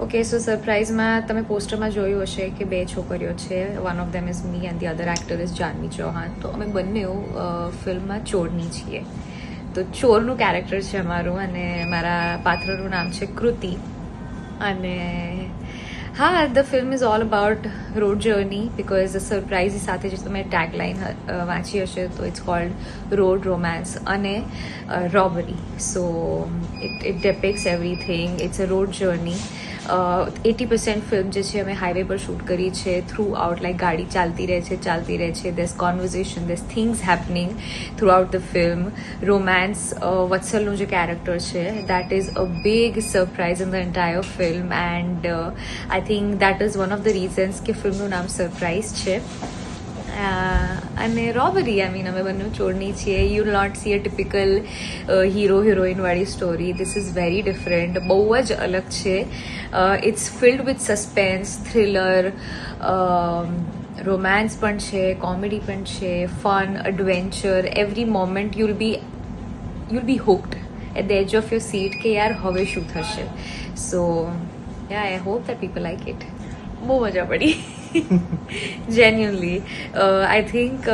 Okay so સરપ્રાઇઝમાં તમે પોસ્ટરમાં જોયું હશે કે બે છોકરીઓ છે. One of them is me and the other actor is Janvi Chauhan તો અમે બંને ફિલ્મમાં ચોરની છીએ. તો ચોરનું કેરેક્ટર છે અમારું અને મારા પાત્રનું નામ છે કૃતિ. અને, હા the film is all about road journey because surprise સાથે જે તમે ટેગલાઇન વાંચી હશે તો ઇટ્સ કોલ્ડ રોડ રોમાન્સ અને robbery so it it depicts everything it's a road journey eighty percent film જે છે અમે હાઈવે પર શૂટ કરી છે થ્રુ આઉટ લાઈક ગાડી ચાલતી રહે છે, ચાલતી રહે છે these conversation these things happening throughout the film romance વત્સલનું જે કેરેક્ટર છે that is a big surprise in the entire film and I think that is one of the reasons કે ફિલ્મનું નામ સરપ્રાઇઝ છે. અને રોબરી આઈ મીન અમે બંને ચોરની છીએ. You not see a typical hero હિરોઈનવાળી story this is very different બહુ જ અલગ છે. It's filled with suspense thriller romance પણ છે કોમેડી પણ છે fun adventure every moment you'll be you'll be hooked at the edge of your seat કે યાર, હવે શું થશે? So yeah I hope that people like it બહુ મજા પડી. જેન્યુનલી આઈ થિંક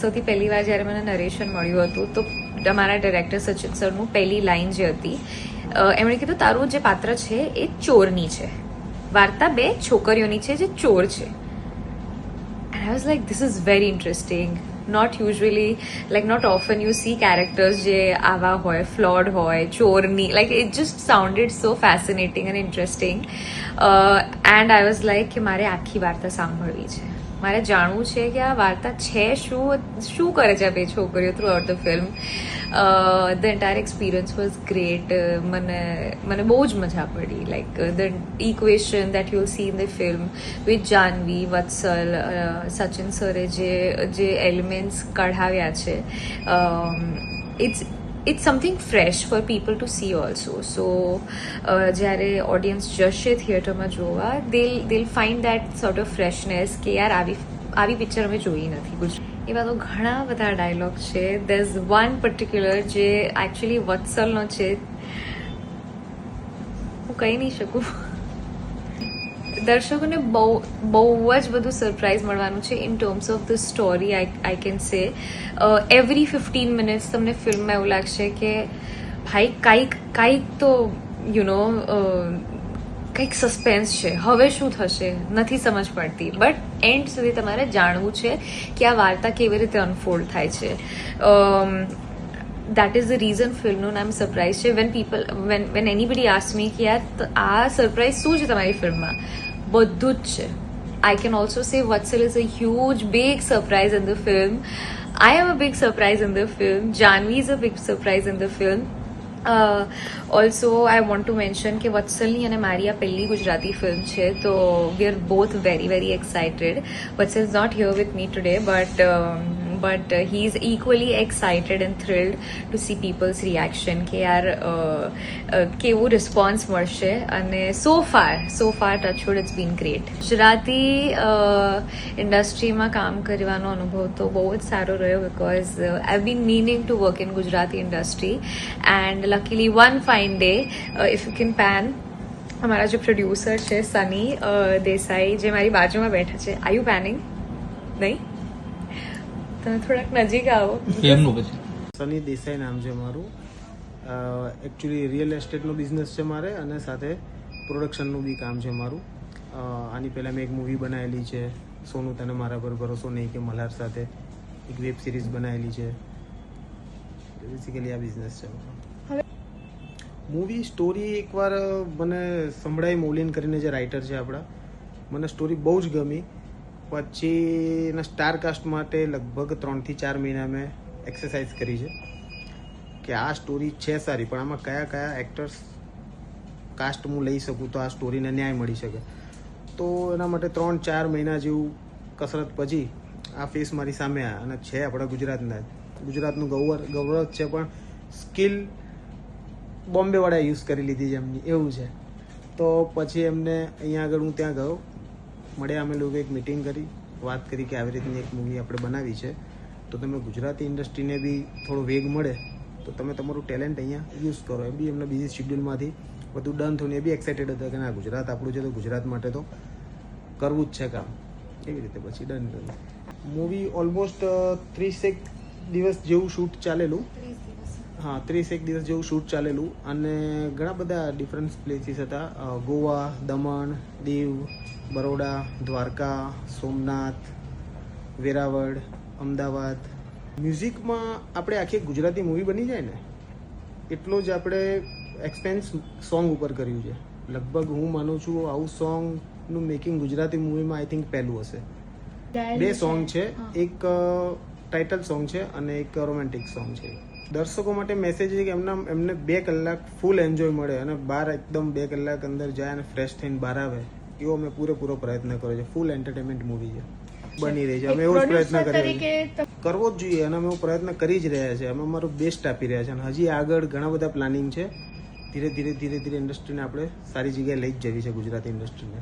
સૌથી પહેલી વાર જ્યારે મને નરેશન મળ્યું હતું, તો તમારા ડિરેક્ટર સચિન સરનું પહેલી લાઈન જે હતી એમણે કીધું, તારું જે પાત્ર છે એ ચોરની છે. વાર્તા બે છોકરીઓની છે જે ચોર છે. I was like this is very very Not usually, like, not often you see characters જે આવા હોય flawed હોય ચોરની it just sounded so fascinating and interesting uh, and I was like કે મારે આખી વાર્તા સાંભળવી છે મારે જાણવું છે કે આ વાર્તા છે શું? શું કરે છે આ બે છોકરીઓ throughout the film the entire experience was great મને મને બહુ જ મજા પડી. Like the equation that you see in the film with Janvi Vatsal Sachin સરે જે જે એલિમેન્ટ્સ કઢાવ્યા છે it's it's something fresh for people to see also so જ્યારે ઓડિયન્સ જશે થિયેટરમાં જોવા they'll they'll find that sort of freshness કે યાર આવી આવી પિક્ચર અમે જોઈ નથી. ગુજરાત એવા તો ઘણા બધા ડાયલોગ છે. દેર ઇઝ વન પર્ટિક્યુલર જે એકચ્યુઅલી વત્સલનો છે. હું કહી નહીં શકું. દર્શકોને બહુ બહુ જ બધું સરપ્રાઇઝ મળવાનું છે in terms of the story I I can say every fifteen minutes તમને ફિલ્મમાં એવું લાગશે કે, ભાઈ, કાંઈક કાંઈક તો યુ નો કંઈક સસ્પેન્સ છે. હવે શું થશે? નથી સમજ પડતી. બટ એન્ડ સુધી તમારે જાણવું છે કે આ વાર્તા કેવી રીતે અનફોલ્ડ થાય છે. દેટ ઇઝ ધ રીઝન ફિલ્મનું નામ સરપ્રાઇઝ છે. When people when when anybody ask me કે આ સરપ્રાઇઝ શું છે તમારી ફિલ્મમાં બધું જ છે. I can also say Vatsal is a huge big surprise in the film I am a big surprise in the film Janvi is a big surprise in the film also I want to mention કે વત્સલની અને મારી આ પહેલી Gujarati film છે તો we are both very very excited Vatsal is not here with me today but but he is equally excited and thrilled to see people's reaction કે યાર કેવું રિસ્પોન્સ મળશે અને so far so far touchwood it's been great Gujarati ઇન્ડસ્ટ્રીમાં કામ કરવાનો અનુભવ તો બહુ જ સારો રહ્યો because I been meaning to work in Gujarati industry and luckily one fine day if you can pen અમારા જે પ્રોડ્યુસર છે સની દેસાઈ જે મારી બાજુમાં બેઠા છે આઈ યુ પેનિંગ નહીં તમે થોડાક નજીક આવો. એમનું પછી. સની દેસાઈ નામ છે મારું. એકચ્યુઅલી રિયલ એસ્ટેટનો બિઝનેસ છે મારે અને સાથે પ્રોડક્શનનું બી કામ છે મારું. આની પહેલાં મેં એક મૂવી બનાવેલી છે સોનું તને મારા પર ભરોસો નહીં કે મલ્હાર સાથે. એક વેબ સિરીઝ બનાવેલી છે. બેસિકલી આ બિઝનેસ છે મૂવી સ્ટોરી એકવાર મને સંભળાઈ મોલિન કરીને જે રાઇટર છે આપણા મને સ્ટોરી બહુ જ ગમી. પછી સ્ટાર કાસ્ટ માટે લગભગ ત્રણથી ચાર મહિના મેં એક્સરસાઇઝ કરી છે. કે આ સ્ટોરી છે સારી, પણ આમાં કયા કયા એક્ટર્સ કાસ્ટ હું લઈ શકું તો આ સ્ટોરીને ન્યાય મળી શકે. તો એના માટે ત્રણ ચાર મહિના જેવું કસરત પછી આ ફેસ મારી સામે આવ્યા અને છે આપણા ગુજરાતના. ગુજરાતનું ગૌરવ ગૌરવ છે, પણ સ્કિલ બોમ્બેવાળાએ યુઝ કરી લીધી છે એમની. એવું છે. તો પછી એમને અહીંયા આગળ હું ત્યાં ગયો. મળ્યા અમે લોકો એક મિટિંગ કરી, વાત કરી કે આવી રીતની એક મૂવી આપણે બનાવી છે. તો તમે ગુજરાતી ઇન્ડસ્ટ્રીને બી થોડો વેગ મળે, તો તમે તમારું ટેલેન્ટ અહીંયા યુઝ કરો. એ બી એમના બિઝી શિડ્યુલમાંથી બધું ડન થયું એ બી એક્સાઇટેડ હતા કે ના, ગુજરાત આપણું છે તો ગુજરાત માટે તો કરવું જ છે કામ. એવી રીતે પછી ડન કર્યું. મૂવી ઓલમોસ્ટ ત્રીસેક દિવસ જેવું શૂટ ચાલેલું. હા, ત્રીસેક દિવસ જેવું શૂટ ચાલેલું. અને ઘણા બધા ડિફરન્સ પ્લેસીસ હતા. ગોવા, દમણ, દીવ બરોડા દ્વારકા સોમનાથ વેરાવળ અમદાવાદ. મ્યુઝિકમાં આપણે આખી ગુજરાતી મૂવી બની જાય ને એટલો જ આપણે એક્સપેન્સ સોંગ ઉપર કર્યું છે. લગભગ હું માનું છું આવું સોંગનું મેકિંગ ગુજરાતી મૂવીમાં આઈ થિંક પહેલું હશે. બે સોંગ છે. એક ટાઇટલ સોંગ છે અને એક રોમેન્ટિક સોંગ છે. દર્શકો માટે મેસેજ છે કે એમના એમને બે કલાક ફૂલ એન્જોય મળે અને બહાર એકદમ બે કલાક અંદર જાય અને ફ્રેશ થઈને બહાર આવે. એવો અમે પૂરેપૂરો પ્રયત્ન કર્યો છે. ફૂલ એન્ટરટેનમેન્ટ મૂવી છે. બની રહી છે. અમે એવો પ્રયત્ન કરીએ કરવો જ જોઈએ અને અમે એવો પ્રયત્ન કરી જ રહ્યા છે અમે અમારું બેસ્ટ આપી રહ્યા છે અને હજી આગળ ઘણા બધા પ્લાનિંગ છે. ધીરે ધીરે ધીરે ધીરે ઇન્ડસ્ટ્રીને આપણે સારી જગ્યાએ લઈ જ જવી છે ગુજરાતી ઇન્ડસ્ટ્રીને